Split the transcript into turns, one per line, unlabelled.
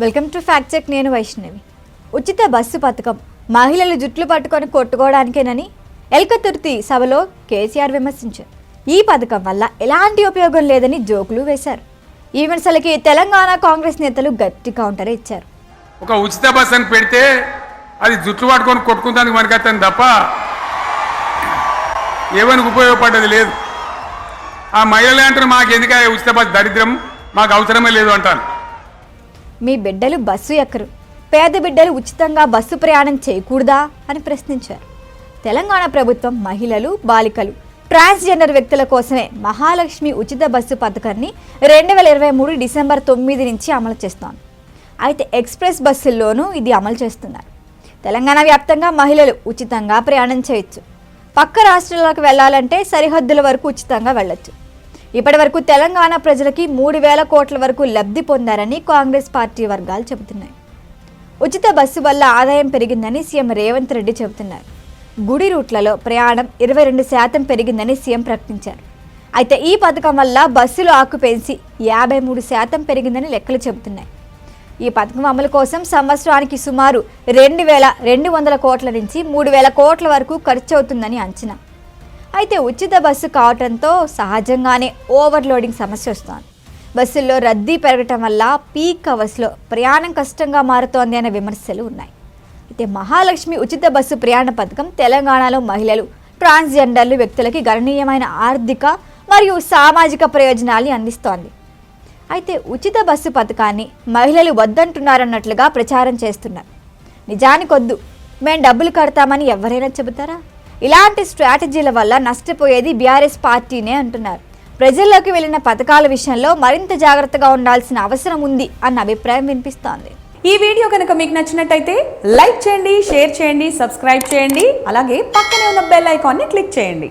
Welcome to fact check నేను వైష్ణవి. ఉచిత bus పథకం. మహిళలు జుట్లు పట్టుకొని కొట్టుకోవడానికేనని ఎల్కతుర్తి సభలో కేసీఆర్ విమర్శించారు. ఈ పథకం వల్ల ఎలాంటి ఉపయోగం లేదని జోకులు వేశారు. ఈ విమర్శలకి తెలంగాణ కాంగ్రెస్ నేతలు గట్టి కౌంటర్ ఇచ్చారు.
ఒక ఉచిత బస్ అని పెడితే అది జుట్లు పట్టుకొని కొట్టుకుంటానికి మనకత్తాను తప్ప ఏమనికి ఉపయోగపడ్డది లేదు. ఆ మహిళలు అంటారు మాకు ఎందుక ఉచిత బస్ దరిద్రం? మాకు అవసరమే లేదు అంటాను
మీ బిడ్డలు బస్సు ఎక్కరు. పేద బిడ్డలు ఉచితంగా బస్సు ప్రయాణం చేయకూడదా? అని ప్రశ్నించారు. తెలంగాణ ప్రభుత్వం మహిళలు బాలికలు ట్రాన్స్జెండర్ వ్యక్తుల కోసమే మహాలక్ష్మి ఉచిత బస్సు పథకాన్ని రెండు వేల ఇరవై మూడు డిసెంబర్ తొమ్మిది నుంచి అమలు చేస్తోంది. అయితే ఎక్స్ప్రెస్ బస్సుల్లోనూ ఇది అమలు చేస్తున్నారు. తెలంగాణ వ్యాప్తంగా మహిళలు ఉచితంగా ప్రయాణం చేయొచ్చు. పక్క రాష్ట్రాలకు వెళ్ళాలంటే సరిహద్దుల వరకు ఉచితంగా వెళ్ళొచ్చు. ఇప్పటి వరకు తెలంగాణ ప్రజలకి మూడు వేల కోట్ల వరకు లబ్ధి పొందారని కాంగ్రెస్ పార్టీ వర్గాలు చెబుతున్నాయి. ఉచిత బస్సు వల్ల ఆదాయం పెరిగిందని సీఎం రేవంత్ రెడ్డి చెబుతున్నారు. గుడి రూట్లలో ప్రయాణం ఇరవై రెండు శాతం పెరిగిందని సీఎం ప్రకటించారు. అయితే ఈ పథకం వల్ల బస్సులు ఆక్యుపెన్సీ యాభై మూడు శాతం పెరిగిందని లెక్కలు చెబుతున్నాయి. ఈ పథకం అమలు కోసం సంవత్సరానికి సుమారు రెండు వేల రెండు వందల కోట్ల నుంచి మూడు వేల కోట్ల వరకు ఖర్చు అవుతుందని అంచనా. అయితే ఉచిత బస్సు కావటంతో సహజంగానే ఓవర్లోడింగ్ సమస్య వస్తోంది. బస్సుల్లో రద్దీ పెరగటం వల్ల పీక్ అవర్స్లో ప్రయాణం కష్టంగా మారుతోంది అనే విమర్శలు ఉన్నాయి. అయితే మహాలక్ష్మి ఉచిత బస్సు ప్రయాణ పథకం తెలంగాణలో మహిళలు ట్రాన్స్జెండర్లు వ్యక్తులకి గణనీయమైన ఆర్థిక మరియు సామాజిక ప్రయోజనాల్ని అందిస్తోంది. అయితే ఉచిత బస్సు పథకాన్ని మహిళలు వద్దంటున్నారన్నట్లుగా ప్రచారం చేస్తున్నారు. నిజానికొద్దు మేము డబ్బులు కడతామని ఎవరైనా చెబుతారా? ఇలాంటి స్ట్రాటజీల వల్ల నష్టపోయేది బీఆర్ఎస్ పార్టీనే అంటున్నారు. ప్రజల్లోకి వెళ్ళిన పథకాల విషయంలో మరింత జాగ్రత్తగా ఉండాల్సిన అవసరం ఉంది అన్న అభిప్రాయం వినిపిస్తోంది.
ఈ వీడియో కనుక మీకు నచ్చినట్టయితే లైక్ చేయండి షేర్ చేయండి సబ్స్క్రైబ్ చేయండి అలాగే పక్కనే ఉన్న బెల్ ఐకాన్ని క్లిక్ చేయండి.